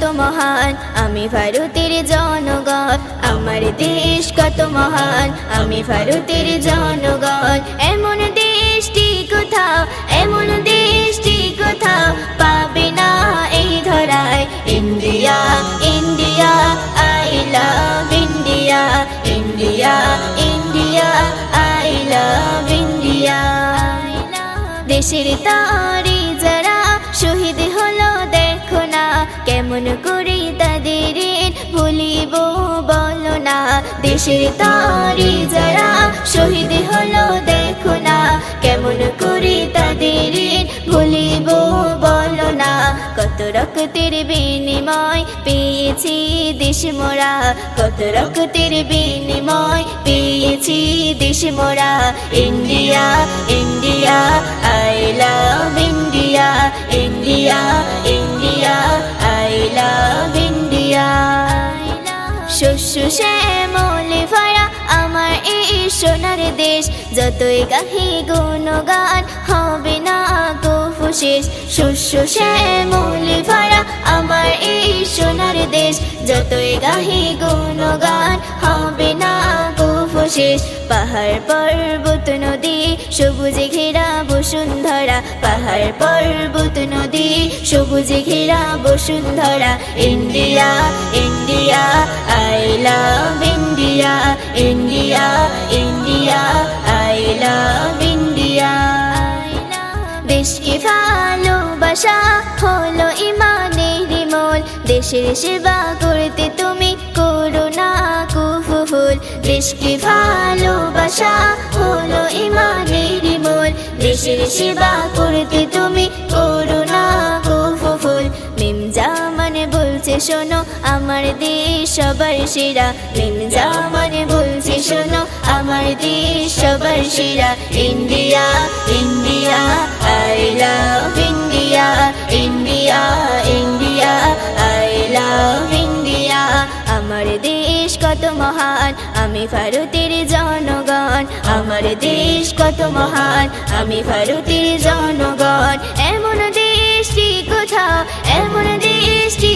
মহান, আমি ভারতের জনগণ, আমার দেশ কত মহান, আমি ভারতের জনগণ। এমন দেশটি কোথাও, এমন দেশটি কোথাও পাবে না এই ধরায়। India India I love India India India I love India দেশের তারি দেশের তারি যারা শহীদ হলো, দেখো না কেমন করে তাদের ভুলিব, বলো না। কত রক্তের বিনিময় পেয়েছি দেশ মোরা। কত রক্তের বিনিময় পেয়েছি দেশ মোরা। India India I love India India India I love India শস্য শ্যামলে ভরা আমার এই সোনার দেশ। যতই গাহি গুণগান হবে না কফু শেষ শস্য শ্যামলে ভরা আমার এই সোনার দেশ। যতই গাহি গুণগান হবে না কফু শেষ পাহাড় পর্বত নদী সবুজে ঘেরা বসুন্ধরা পাহাড় পর্বত নদী সবুজে ঘেরা বসুন্ধরা ইন্ডিয়া হলো ইমানের মোল দেশের সেবা করতে তুমি করো না কুফুল দেশকে ভালোবাসা হলো ইমানের মোল দেশের সেবা করতে তুমি করো না কুফুল মিম জামান বলছে, শোনো, আমার দেশ সবার সেরা। মিম জামান বলছে, শোনো, আমার দেশ সবার সেরা। India India, I love India India. আমার দেশ কত মহান, আমি ভারতের জনগণ। আমার দেশ কত মহান, আমি ভারতের জনগণ। এমন দেশটি কোথাও, এমন দেশটি